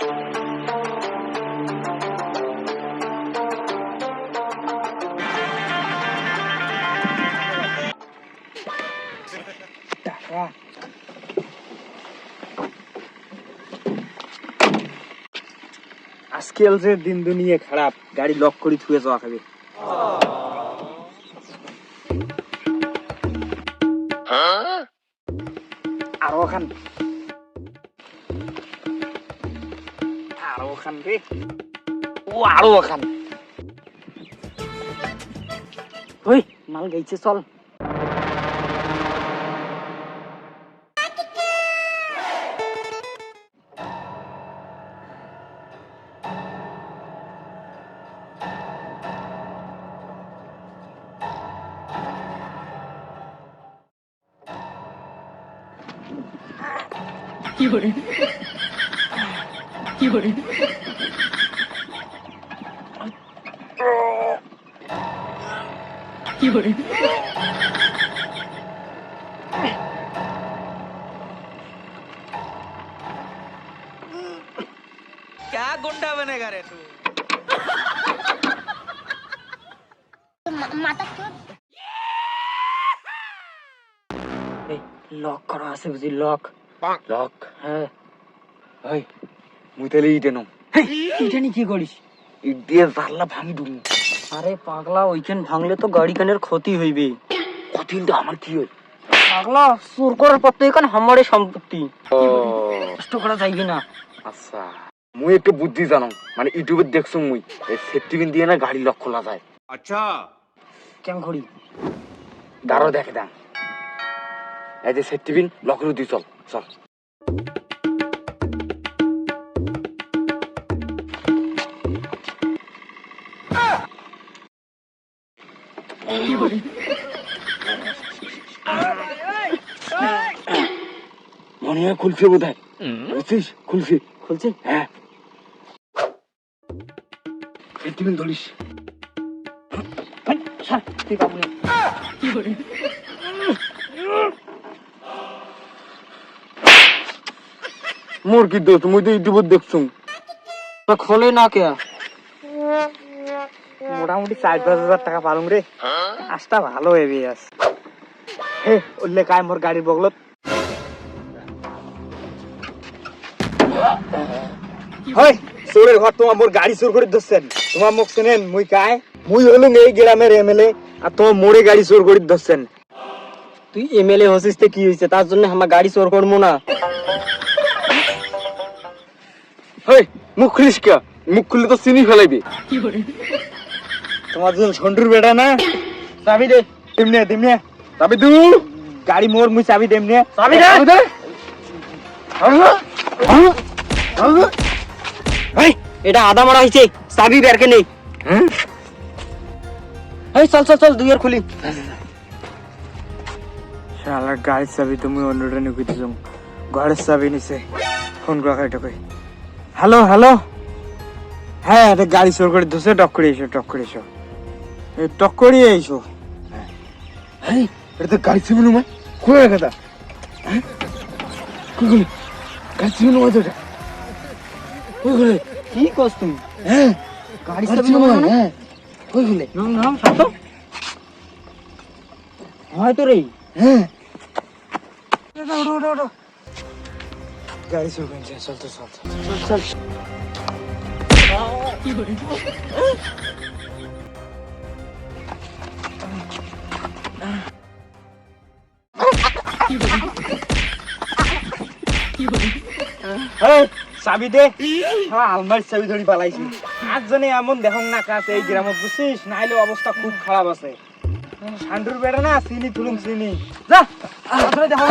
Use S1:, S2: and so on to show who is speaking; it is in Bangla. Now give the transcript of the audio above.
S1: আজকাল যে দিন দুনিয়ে খারাপ গাড়ি লক করে থুয়ে যাওয়া খাবে। আরও ওখান আরও ওখান রে ও আরও ওখান ওই মাল গাইছে চল
S2: क्या गुंडा बनेगा रे तू
S3: মাথা
S1: লক করা আছে বুঝি লক
S4: লক
S1: হ্যাঁ
S4: ভাই মুই তাহলে ইটে নাম
S1: নিয়ে কি করিস?
S4: ইট দিয়ে জানলা ভাঙি ডুম
S1: আরে পাগলা ওইখান ভাঙলে তো গাড়ি কানের ক্ষতি হইবে।
S4: কঠিনটা আমার কি হয়
S1: পাগলা চুর করার পর তো এখানে আমারে সম্পত্তি। কষ্ট করা যাইবে না।
S4: আচ্ছা মুই একটু বুদ্ধি জানো মানে ইউটিউবে দেখছ মুই এই সেফটি পিন দিয়ে না গাড়ি লক খোলা যায়। আচ্ছা।
S1: কেন করি?
S4: দাঁড়ো দেখে দাম এই যে সেফটি পিন লকের দিয়ে চল চল। মনে হয় খুলছে বোধ হয় বুঝছিস খুলছে।
S1: খুলছে?
S4: হ্যাঁ। ধরিস
S1: ছাড়, তুই পাবো না
S4: মোর কি দোষ মুই তো ইউটিউবে দেখছ
S1: খোলে না কে মোটামুটি চার পাঁচ হাজার টাকা পালুম রে। কাজটা ভালো হয়ে আস হে, উল্লে কায় মোর গাড়ির বগলত। হয়, চোরের ঘর তোমার মোর গাড়ি চোর করে ধরছেন। তোমার মুখ শুনেন মুই কায়? মুই হলুম এই গ্রামের এমএলএ আর তোমার মোড়ে গাড়ি চোর করে ধরছেন। তুই এমএলএ হসিস তে কি হয়েছে তার জন্য আমার গাড়ি চোর করব না।
S4: হেই মুখ খুলিস কে মুখ খুললে তো চিনি ফেলাইবি।
S1: তোমার যখন সন্টুর বেটা না? চাবি দে তেমনি তেমনি
S4: তবে দু।
S1: গাড়ি মোর মুই চাবি তেমনি চাবি দে। এটা আদা মারা হয়েছে চাবি বেরকে নেই এই চল চল চল দুইয়ের খুলি। শালা গাড়ির চাবি তুমি অন্যটা নিয়ে খুঁজে যাও ঘরের চাবি নিছে ফোন করা খাই টকাই হ্যালো হ্যালো। হ্যাঁ এটা গাড়ি চোর করে ধসে টক করে এসো টক করে এসো। এই টক করিয়ে এসো
S4: হেই এটা তো গাড়ি ছিল না কই গেদা? হ্যাঁ? গাড়ি ছিল না ওটা কই গেলি?
S1: কি করছ তুমি?
S4: হ্যাঁ?
S1: গাড়ি
S4: ছিল না
S1: না?
S4: হ্যাঁ। কই গেলি?
S1: নাম নাম সাতো হয়তো রে।
S4: হ্যাঁ।
S1: ওঠো ওঠো ওঠো। গাড়ি চল তো চল চল। চল এই, চাবি দে। হ্যাঁ আলমারির চাবি ধরি পালাইছি। আজ এমন দেখং না কাছে এই গ্রামত বুঝছিস? নাইলে অবস্থা খুব খারাপ আছে। সান্ডুর বেড়া না, চিনি তুলুম চিনি। যা দেখো